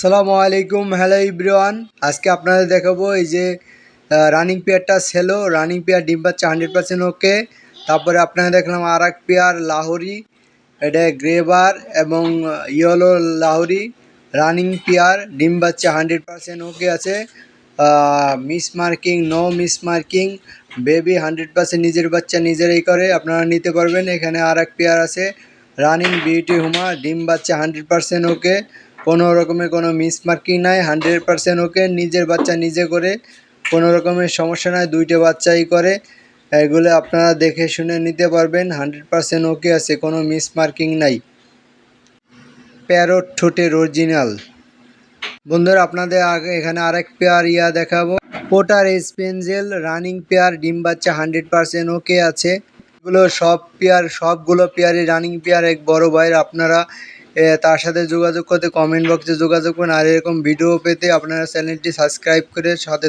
আসসালামু আলাইকুম hello everyone আজকে আপনাদের দেখাবো এই যে রানিং পেয়ারটা সেলো রানিং পেয়ার ডিম পাচ্ছে হান্ড্রেড পার্সেন্ট ওকে তারপরে আপনারা দেখলাম আর এক পেয়ার লাহোরি, এটা গ্রেবার এবং ইয়েলো লাহোরি। রানিং পেয়ার ডিম বাচ্চা হান্ড্রেড পার্সেন্ট ওকে আছে। Miss marking no miss marking baby hundred percent নিজের বাচ্চা নিজেরাই করে, আপনারা নিতে পারবেন। এখানে আর এক পেয়ার আছে। রানিং বিউটি হুমা, ডিম বাচ্চা হান্ড্রেড পার্সেন্ট ওকে কোনো রকমের কোনো মিস মার্কিং নাই, হান্ড্রেড পার্সেন্ট ওকে নিজের বাচ্চা নিজে করে, কোনো রকমের সমস্যা নাই, দুইটা বাচ্চাই করে। এগুলো আপনারা দেখে শুনে নিতে পারবেন, হান্ড্রেড পার্সেন্ট ওকে আছে, কোনো মিস মার্কিং নাই। প্যারট ঠোঁটের অরিজিনাল। বন্ধুরা, আপনাদের এখানে আরেক পেয়ার ইয়া দেখাবো। পোটার স্পেনজেল, রানিং পেয়ার, ডিম বাচ্চা হান্ড্রেড পার্সেন্ট ওকে আছে। এগুলো সব পেয়ার, সবগুলো পেয়ারই রানিং পেয়ার, এক বড় ভাইয়ের, আপনারা তার সাথে যোগাযোগ করতে কমেন্ট বক্সে যোগাযোগ করুন আর এরকম ভিডিও পেতে আপনারা চ্যানেলটি সাবস্ক্রাইব করে সাথে।